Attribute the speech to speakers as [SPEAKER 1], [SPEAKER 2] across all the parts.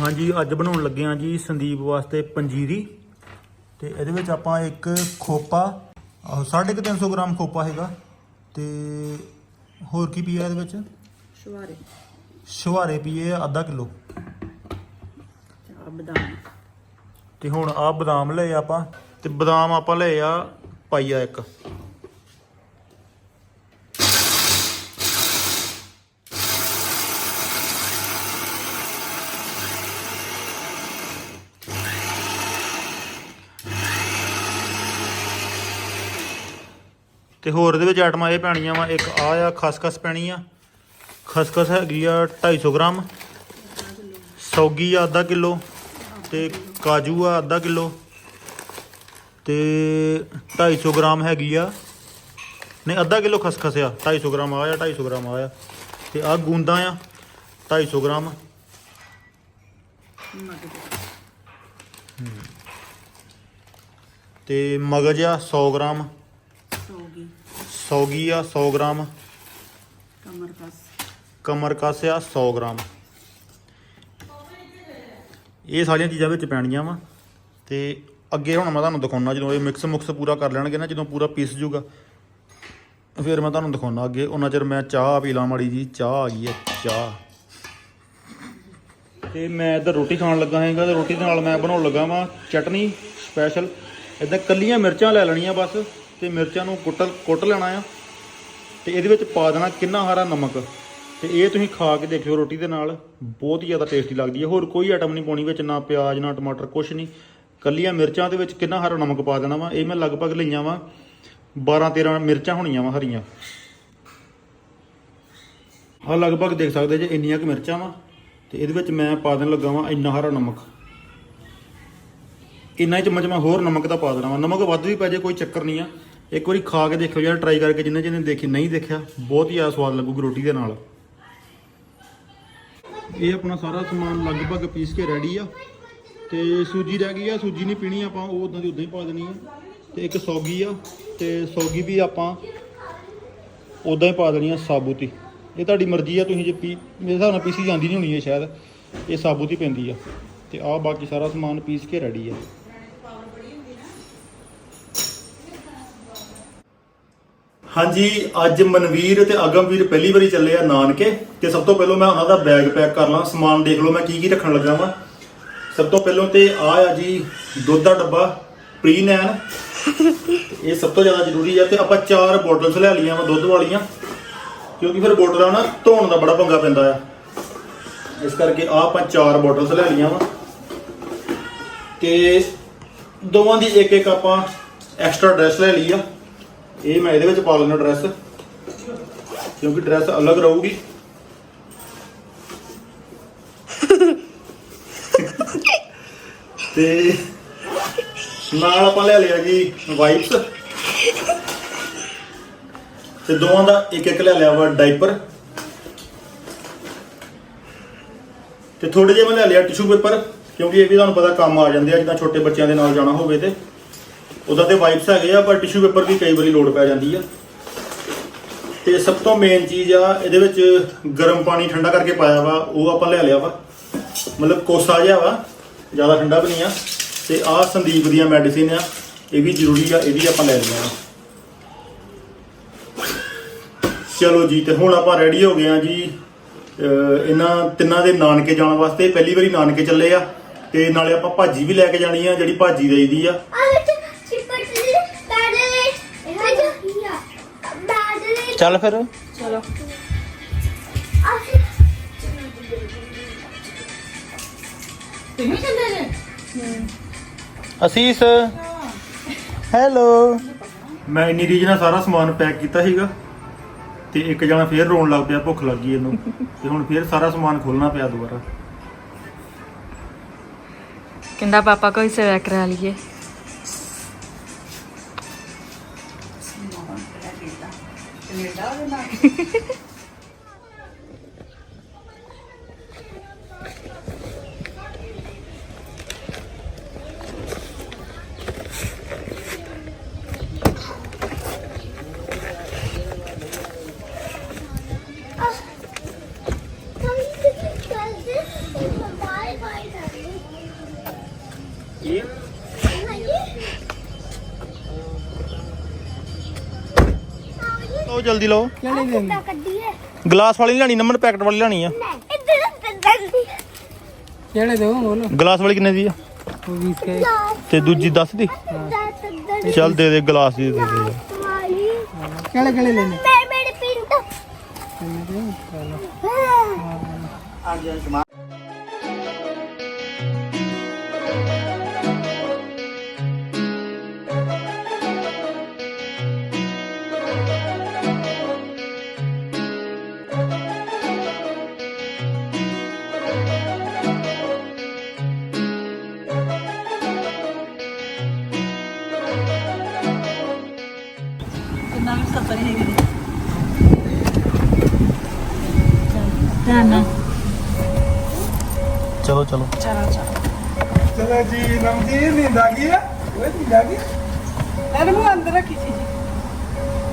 [SPEAKER 1] ਹਾਂਜੀ ਅੱਜ ਬਣਾਉਣ ਲੱਗੇ ਹਾਂ ਜੀ ਸੰਦੀਪ ਵਾਸਤੇ ਪੰਜੀਰੀ। ਤੇ ਇਹਦੇ ਵਿੱਚ ਆਪਾਂ ਇੱਕ ਖੋਪਾ ਆਹ, ਸਾਢੇ ਕੁ 300 ਗ੍ਰਾਮ ਖੋਪਾ ਹੈਗਾ। ਤੇ ਹੋਰ ਕੀ ਪੀਆ ਇਹਦੇ ਵਿੱਚ?
[SPEAKER 2] ਸ਼ਵਾਰੇ।
[SPEAKER 1] ਸ਼ੁਹਾਰੇ ਪੀਏ ਆ ਅੱਧਾ ਕਿਲੋ।
[SPEAKER 2] ਬਦਾਮ।
[SPEAKER 1] ਤੇ ਹੁਣ ਆ ਬਦਾਮ ਲਏ ਆਪਾਂ ਤੇ ਬਦਾਮ ਆਪਾਂ ਲਏ ਆ ਪਾਈਆ ਇੱਕ। ਤੇ ਹੋਰ ਇਹਦੇ ਵਿੱਚ ਆਈਟਮਾਂ ਇਹ ਪੈਣੀਆਂ ਵਾ, ਇੱਕ ਆ ਆ, ਖਸਖਸ ਪੈਣੀ ਆ। ਖਸਖਸ ਹੈਗੀ ਆ 250 ਗ੍ਰਾਮ, ਸੌਗੀ ਆ ਅੱਧਾ ਕਿਲੋ ਤੇ ਕਾਜੂ ਆ ਅੱਧਾ ਕਿਲੋ ਤੇ 250 ਗ੍ਰਾਮ ਹੈਗੀ ਆ। ਨਹੀਂ, ਅੱਧਾ ਕਿਲੋ ਖਸਖਸ ਆ 250 ਗ੍ਰਾਮ ਆ ਆ 250 ਗ੍ਰਾਮ ਆ ਆ। ਤੇ ਆ ਗੂੰਦਾਂ ਆ 250 ਗ੍ਰਾਮ।
[SPEAKER 2] ਮਗਜ
[SPEAKER 1] ਤੇ ਮਗਜ ਆ 100 ਗ੍ਰਾਮ।
[SPEAKER 2] ਸੌਗੀ।
[SPEAKER 1] ਸੌਗੀ ਆ 100 ਗ੍ਰਾਮ।
[SPEAKER 2] ਕਮਰ ਕਸ।
[SPEAKER 1] ਕਮਰ ਕਸ ਆ 100 ਗ੍ਰਾਮ। ਇਹ ਸਾਰੀਆਂ ਚੀਜ਼ਾਂ ਵਿੱਚ ਪੈਣੀਆਂ ਵਾ। ਤੇ ਅੱਗੇ ਹੁਣ ਮੈਂ ਤੁਹਾਨੂੰ ਦਿਖਾਉਣਾ ਜਦੋਂ ਇਹ ਮਿਕਸ ਮੁਕਸ ਪੂਰਾ ਕਰ ਲੈਣਗੇ ਨਾ ਜਦੋਂ ਪੂਰਾ ਪੀਸ ਜੂਗਾ। ਫਿਰ ਮੈਂ ਤੁਹਾਨੂੰ ਦਿਖਾਉਣਾ ਅੱਗੇ। ਉਹਨਾਂ ਚਿਰ ਮੈਂ ਚਾਹ ਪੀ ਲਾਂ ਮਾੜੀ ਜੀ। ਚਾਹ ਆ ਗਈ ਹੈ ਚਾਹ। ਤੇ ਮੈਂ ਇੱਧਰ ਰੋਟੀ ਖਾਣ ਲੱਗਾ ਹੈਗਾ ਤੇ ਰੋਟੀ ਦੇ ਨਾਲ ਮੈਂ ਬਣਾਉਣ ਲੱਗਾ ਵਾਂ ਚਟਨੀ ਸਪੈਸ਼ਲ ਇਦਾਂ ਕੱਲੀਆਂ ਮਿਰਚਾਂ ਲੈ ਲੈਣੀਆਂ ਬਸ। ਤੇ ਮਿਰਚਾਂ ਨੂੰ ਕੁੱਟ ਕੁੱਟ ਲੈਣਾ ਆ। ਤੇ ਇਹਦੇ ਵਿੱਚ ਪਾ ਦੇਣਾ ਕਿੰਨਾ ਹਰਾ ਨਮਕ। ਤੇ ਇਹ ਤੁਸੀਂ ਖਾ ਕੇ ਦੇਖਿਓ ਰੋਟੀ ਦੇ ਨਾਲ, ਬਹੁਤ ਹੀ ਜ਼ਿਆਦਾ ਟੇਸਟੀ ਲੱਗਦੀ ਹੈ ਹੋਰ ਕੋਈ ਆਈਟਮ ਨਹੀਂ ਪਾਉਣੀ ਵਿੱਚ, ਨਾ ਪਿਆਜ਼, ਨਾ ਟਮਾਟਰ, ਕੁਛ ਨਹੀਂ। ਕੱਲੀਆਂ ਮਿਰਚਾਂ ਦੇ ਵਿੱਚ ਕਿੰਨਾ ਹਰਾ ਨਮਕ ਪਾ ਦੇਣਾ ਵਾ। ਇਹ ਮੈਂ ਲਗਭਗ ਲਈਆਂ ਵਾ 12 13 ਮਿਰਚਾਂ ਹੋਣੀਆਂ ਵਾ ਹਰੀਆਂ। ਹਾਂ ਲਗਭਗ ਦੇਖ ਸਕਦੇ ਜੇ ਇੰਨੀਆਂ ਕੁ ਮਿਰਚਾਂ ਵਾ। ਤੇ ਇਹਦੇ ਵਿੱਚ ਮੈਂ ਪਾ ਦੇਣ ਲੱਗਾ ਵਾਂ ਇੰਨਾ ਹਰਾ ਨਮਕ। ਇੰਨਾ ਹੀ ਚਮਚ ਮੈਂ ਹੋਰ ਨਮਕ ਦਾ ਪਾ ਦੇਣਾ ਵਾ। ਨਮਕ ਵੱਧ ਵੀ ਪੈ ਜੇ, ਕੋਈ ਚੱਕਰ ਨਹੀਂ ਆ। ਇੱਕ ਵਾਰੀ ਖਾ ਕੇ ਦੇਖਿਓ ਯਾਰ ਟਰਾਈ ਕਰਕੇ ਜਿੰਨੇ ਜਿਹਨੇ ਦੇਖੀ, ਨਹੀਂ ਦੇਖਿਆ, ਬਹੁਤ ਹੀ ਆ ਸਵਾਦ ਲੱਗੂਗੀ ਰੋਟੀ ਦੇ ਨਾਲ। ਇਹ ਆਪਣਾ ਸਾਰਾ ਸਮਾਨ ਲਗਭਗ ਪੀਸ ਕੇ ਰੈਡੀ ਆ। ਤੇ ਸੂਜੀ ਰਹਿ ਗਈ ਆ, ਸੂਜੀ ਨਹੀਂ ਪੀਣੀ ਆਪਾਂ, ਉਹ ਉਦਾਂ ਦੀ ਉਦਾਂ ਹੀ ਪਾ ਦੇਣੀ ਆ। ਤੇ ਇੱਕ ਸੌਗੀ ਆ, ਤੇ ਸੌਗੀ ਵੀ ਆਪਾਂ ਉਦਾਂ ਹੀ ਪਾ ਦੇਣੀ ਆ ਸਾਬੂਤੀ। ਇਹ ਤੁਹਾਡੀ ਮਰਜ਼ੀ ਆ, ਤੁਸੀਂ ਜੇ ਪੀ, ਮੇਰੇ ਹਿਸਾਬ ਨਾਲ ਪੀਸੀ ਜਾਂਦੀ ਨਹੀਂ ਹੋਣੀ ਹੈ ਸ਼ਾਇਦ। ਇਹ ਸਾਬੂਤੀ ਪੈਂਦੀ ਆ। ਤੇ ਆਹ ਬਾਕੀ ਸਾਰਾ ਸਮਾਨ ਪੀਸ ਕੇ ਰੈਡੀ ਆ। ਹਾਂਜੀ, ਅੱਜ ਮਨਵੀਰ ਤੇ ਅਗਮਵੀਰ ਪਹਿਲੀ ਵਾਰੀ ਚੱਲੇ ਆ ਨਾਨਕੇ ਤੇ ਸਭ ਤੋਂ ਪਹਿਲਾਂ ਮੈਂ ਉਹਨਾਂ ਦਾ ਬੈਗ ਪੈਕ ਕਰ ਲਾਂ, ਸਮਾਨ ਦੇਖ ਲਓ ਮੈਂ ਕੀ ਕੀ ਰੱਖਣ ਲੱਗਾ ਵਾਂ। ਸਭ ਤੋਂ ਪਹਿਲਾਂ ਤੇ ਆ ਆ ਜੀ, ਦੁੱਧ ਦਾ ਡੱਬਾ ਪ੍ਰੀਨੈਨ ਇਹ ਸਭ ਤੋਂ ਜ਼ਿਆਦਾ ਜ਼ਰੂਰੀ ਆ ਤੇ ਆਪਾਂ ਚਾਰ ਬੋਟਲਸ ਲੈ ਲਈਆਂ ਵਾ ਦੁੱਧ ਵਾਲੀਆਂ, ਕਿਉਂਕਿ ਫਿਰ ਬੋਟਲਾਂ ਨਾ ਧੋਣ ਦਾ ਬੜਾ ਪੰਗਾ ਪੈਂਦਾ ਆ। ਇਸ ਕਰਕੇ ਆ ਆਪਾਂ ਚਾਰ ਬੋਟਲਸ ਲੈ ਲਈਆਂ ਵਾ। ਤੇ ਦੋਵਾਂ ਦੀ ਇੱਕ ਇੱਕ ਆਪਾਂ ਐਕਸਟਰਾ ਡਰੈਸ ਲੈ ਲਈ ਆ। ਇਹ ਮੈਂ ਇਹਦੇ ਵਿੱਚ ਪਾ ਲੈਣਾ ਡਰੈਸ ਕਿਉਂਕਿ ਡਰੈਸ ਅਲੱਗ ਰਹੂਗੀ। ਤੇ ਨਾਲ ਆਪਾਂ ਲੈ ਲਿਆ ਜੀ ਵਾਈਪਸ ਤੇ ਦੋਵਾਂ ਦਾ ਇੱਕ ਇੱਕ ਲੈ ਲਿਆ ਵਾ ਡਾਈਪਰ ਤੇ ਥੋੜੇ ਜਿਹਾ ਮੈਂ ਲੈ ਲਿਆ ਟਿਸ਼ੂ ਪੇਪਰ ਕਿਉਂਕਿ ਇਹ ਵੀ ਤੁਹਾਨੂੰ ਪਤਾ ਕੰਮ ਆ ਜਾਂਦੇ ਆ, ਜਿੱਦਾਂ ਛੋਟੇ ਬੱਚਿਆਂ ਦੇ ਨਾਲ ਜਾਣਾ ਹੋਵੇ ਤੇ। ਉਹਦਾ ਤੇ ਵਾਈਪਸ ਹੈਗੇ ਆ, ਪਰ ਟਿਸ਼ੂ ਪੇਪਰ ਦੀ ਕਈ ਵਾਰੀ ਲੋੜ ਪੈ ਜਾਂਦੀ ਆ। ਤੇ ਸਭ ਤੋਂ ਮੇਨ ਚੀਜ਼ ਆ, ਇਹਦੇ ਵਿੱਚ ਗਰਮ ਪਾਣੀ ਠੰਡਾ ਕਰਕੇ ਪਾਇਆ ਵਾ, ਉਹ ਆਪਾਂ ਲੈ ਲਿਆ ਵਾ। ਮਤਲਬ ਕੋਸਾ ਜਿਹਾ ਵਾ, ਜ਼ਿਆਦਾ ਠੰਡਾ ਵੀ ਨਹੀਂ ਆ। ਤੇ ਆਹ ਸੰਦੀਪ ਦੀਆਂ ਮੈਡੀਸਿਨ ਆ, ਇਹ ਵੀ ਜ਼ਰੂਰੀ ਆ, ਇਹ ਵੀ ਆਪਾਂ ਲੈ ਲਈਆਂ ਵਾ। ਚਲੋ ਜੀ, ਤੇ ਹੁਣ ਆਪਾਂ ਰੈਡੀ ਹੋ ਗਏ ਆ ਜੀ। ਇਹਨਾਂ ਤਿੰਨਾਂ ਦੇ ਨਾਨਕੇ ਜਾਣ ਵਾਸਤੇ, ਪਹਿਲੀ ਵਾਰੀ ਨਾਨਕੇ ਚੱਲੇ ਆ। ਤੇ ਨਾਲੇ ਆਪਾਂ ਭਾਜੀ ਵੀ ਲੈ ਕੇ ਜਾਣੀ ਆ, ਜਿਹੜੀ ਭਾਜੀ ਦੇਈਦੀ ਆ। ਚੱਲ ਫਿਰ।
[SPEAKER 2] ਚਲੋ। ਤੁਸੀਂ ਚੱਲੇ ਨੇ
[SPEAKER 1] ਅਸੀਸ। ਹੈਲੋ। ਮੈਂ ਇੰਨੀ ਰੀਜ ਨਾਲ ਸਾਰਾ ਸਮਾਨ ਪੈਕ ਕੀਤਾ ਸੀਗਾ ਤੇ ਇੱਕ ਜਣਾ ਫੇਰ ਰੋਣ ਲੱਗ ਪਿਆ ਭੁੱਖ ਲੱਗੀ ਇਹਨੂੰ। ਤੇ ਹੁਣ ਫੇਰ ਸਾਰਾ ਸਮਾਨ ਖੋਲਣਾ ਪਿਆ ਦੁਬਾਰਾ।
[SPEAKER 3] ਕਹਿੰਦਾ ਪਾਪਾ ਕੋਈ ਸੇਵਾ ਕਰਾ ਲਈਏ।
[SPEAKER 4] hehehe
[SPEAKER 1] ਲਓ ਜਲਦੀ ਲਓ। ਗਲਾਸ ਵਾਲੀ ਲੈਣੀ ਨੰਬਰ ਪੈਕਟ ਵਾਲੀ ਲੈਣੀ ਆ।
[SPEAKER 4] ਇੱਧਰ ਜਲਦੀ
[SPEAKER 5] ਕਿਹੜੇ ਦੋ ਬੋਲੋ
[SPEAKER 1] ਗਲਾਸ ਵਾਲੀ ਕਿੰਨੇ ਦੀ ਆ?
[SPEAKER 5] ਉਹ 20 ਕੇ
[SPEAKER 1] ਤੇ ਦੂਜੀ 10 ਦੀ। ਚੱਲ ਦੇ ਦੇ ਗਲਾਸ ਦੀ ਦੇ ਦੇ।
[SPEAKER 4] ਵਾਲੀ।
[SPEAKER 5] ਕਿਹੜੇ ਕਿਹੜੇ ਲੈਣੇ?
[SPEAKER 4] ਮੈਂ ਮੇਰੇ ਪਿੰਡ।
[SPEAKER 2] ਵੀ ਹੈਗੀ
[SPEAKER 1] ਚਲੋ ਚਲੋ।
[SPEAKER 2] ਚਲੋ ਚਲੋ।
[SPEAKER 5] ਚਲੋ ਜੀ ਨਮਜੀ ਨੀਂਦ ਆ ਗਈ ਆ ਓਏ ਨੀਂਦ ਆ ਗਈ?
[SPEAKER 2] ਇਹਨੂੰ ਅੰਦਰ ਰੱਖੀ ਸੀ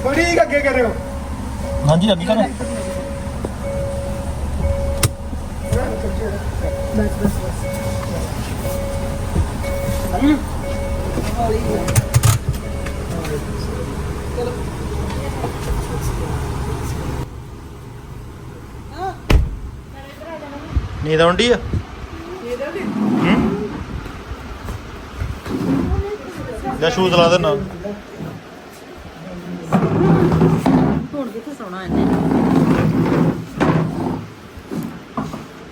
[SPEAKER 5] ਥੋੜੀ ਅੱਗੇ ਕਰਿਓ।
[SPEAKER 1] ਹਾਂਜੀ ਅੱਗੇ ਕਰੋ। ਨੀਂਦ ਆਉਂਦੀ ਆ? ਜਾਂ ਸ਼ੂਜ਼ ਲਾ ਦੇਣਾ
[SPEAKER 2] ਹੁਣ ਕਿੱਥੇ ਸੋਣਾ ਇਹਨੇ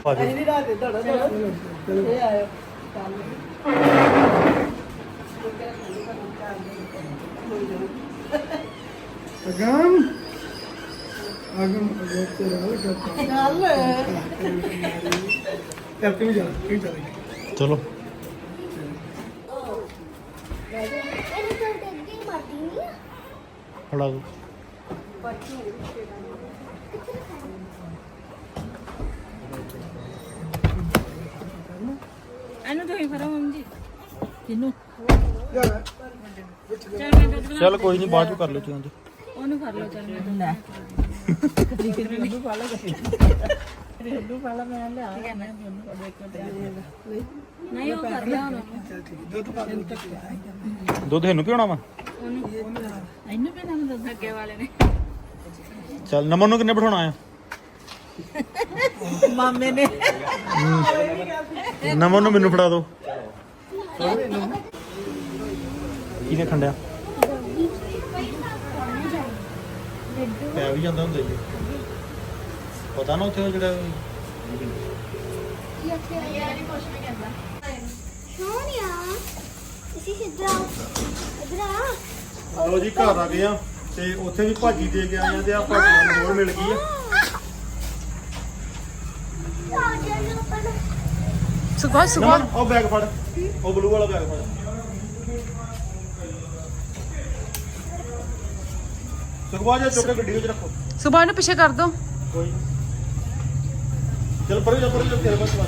[SPEAKER 1] ਪਾ ਦੇ
[SPEAKER 2] ਰਾਤ ਦੜਾ ਦੜਾ ਇਹ ਆਇਓ
[SPEAKER 5] ਅਗਮ ਅਗਮ ਅਗਮ
[SPEAKER 2] ਚੱਲ
[SPEAKER 5] ਚੱਲ ਤੂੰ ਜਾ ਤੂੰ ਜਾ
[SPEAKER 1] ਚਲੋ
[SPEAKER 4] ਇਹਨੂੰ ਤਾਂ ਅੱਗੇ ਮਾਰਦੀ ਨਹੀਂ ਆ
[SPEAKER 1] ਫੜਾ ਦੋ।
[SPEAKER 3] ਇਹਨੂੰ ਤੁਸੀਂ ਫੜੋ ਮੰਮੀ ਜੀ।
[SPEAKER 2] ਕਿਨੂੰ
[SPEAKER 1] ਚੱਲ। ਕੋਈ ਨਹੀਂ ਬਾਅਦ ਚ ਕਰ ਲਿਓ ਚੇਂਜ
[SPEAKER 3] ਉਹਨੂੰ ਫੜ ਲਓ ਚੱਲ ਮੈਂ
[SPEAKER 2] ਲੈ। ਕਦੀ ਕਦੀ ਰੇਡੂ ਪਾ ਲਾ ਰੇਡੂ ਪਾ ਲਾ ਮੈਂ ਲਿਆ ਮੈਂ ਉਹਨੂੰ ਕੋਲ ਇੱਕ ਤੇ
[SPEAKER 3] ਨਹੀਂ ਉਹ ਕਰ ਲਿਆ ਉਹਨੂੰ।
[SPEAKER 1] ਦੁੱਧ ਇਹਨੂੰ ਪਿਉਣਾ ਵਾ?
[SPEAKER 2] ਇਹਨੂੰ ਵੀ ਨਾ ਦੱਸ
[SPEAKER 3] ਅੱਗੇ ਵਾਲੇ ਨੇ।
[SPEAKER 1] ਚੱਲ ਨਮਨ ਨੂੰ ਕਿੰਨੇ ਬਿਠਾਉਣਾ ਆ?
[SPEAKER 2] ਮਾਮੇ ਨੇ।
[SPEAKER 1] ਨਮਨ ਨੂੰ ਮੈਨੂੰ ਫੜਾ ਦਿਓ ਕਿਹਨੇ ਖੰਡਿਆ? ਪੈ ਵੀ ਜਾਂਦਾ ਹੁੰਦਾ ਜੀ। ਪਤਾ ਨਾ ਉੱਥੇ ਉਹ ਜਿਹੜਾ
[SPEAKER 4] ਸੋਨੀਆ ਇਸੇ ਸਿੱਧਾ ਇਧਰ ਆ।
[SPEAKER 1] ਲੋ ਜੀ ਘਰ ਆ ਗਏ ਆ ਤੇ ਉੱਥੇ ਵੀ ਭਾਜੀ ਦੇ ਕੇ ਆਏ ਆ ਤੇ ਆ ਭਾਜੀ ਨੂੰ ਹੋਰ ਮਿਲ ਗਈ ਆ।
[SPEAKER 3] ਸੁਭਾ।
[SPEAKER 1] ਨਮਨ ਉਹ ਬੈਗ ਫੜ। ਉਹ ਬਲੂ ਵਾਲਾ ਬੈਗ ਫੜ। ਸੁਖਵਾ ਜਾ ਗੱਡੀ ਵਿੱਚ ਰੱਖੋ।
[SPEAKER 3] ਸੁਭਾ ਨੂੰ ਪਿੱਛੇ ਕਰ ਦੋ।
[SPEAKER 1] ਕੋਈ। ਚੱਲ ਪਰੇ ਜਾ ਪਰੇ ਜਾ ਤੇਰੇ ਪਾਸ ਆ